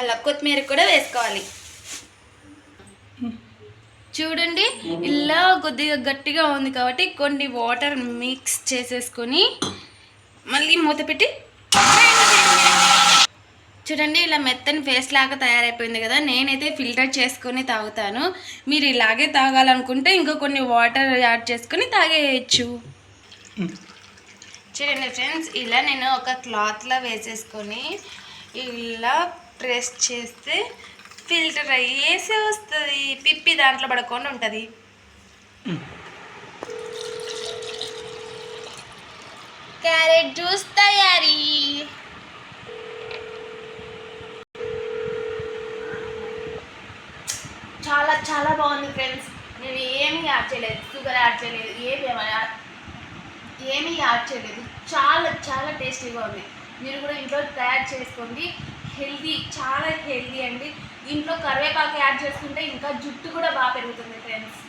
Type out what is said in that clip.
అలా కొత్తిమీర కూడా వేసుకోవాలి. చూడండి ఇలా కొద్దిగా గట్టిగా ఉంది కాబట్టి కొన్ని వాటర్ మిక్స్ చేసేసుకొని మళ్ళీ మూత పెట్టి చూడండి ఇలా మెత్తని ఫేస్ లాగా తయారైపోయింది కదా. నేనైతే ఫిల్టర్ చేసుకొని తాగుతాను. మీరు ఇలాగే తాగాలనుకుంటే ఇంకా కొన్ని వాటర్ యాడ్ చేసుకొని తాగేయచ్చు. చూడండి ఫ్రెండ్స్ ఇలా నేను ఒక క్లాత్లో వేసేసుకొని ఇలా ప్రెస్ చేస్తే ఫిల్టర్ అయ్యేసి వస్తుంది. పిప్పి దాంట్లో పడకుండా ఉంటుంది. క్యారెట్ జ్యూస్ తయారీ. చాలా చాలా బాగుంది ఫ్రెండ్స్. నేను ఏమీ యాడ్ చేయలేదు. షుగర్ యాడ్ చేయలేదు. ఏమి ఏమీ యాడ్ చేయలేదు. చాలా చాలా టేస్టీగా ఉంది మీరు కూడా ఇంట్లో తయారు చేసుకోండి. హెల్దీ చాలా హెల్దీ అండి. దీంట్లో కరివేపాకు యాడ్ చేసుకుంటే ఇంకా జుట్టు కూడా బాగా పెరుగుతుంది ఫ్రెండ్స్.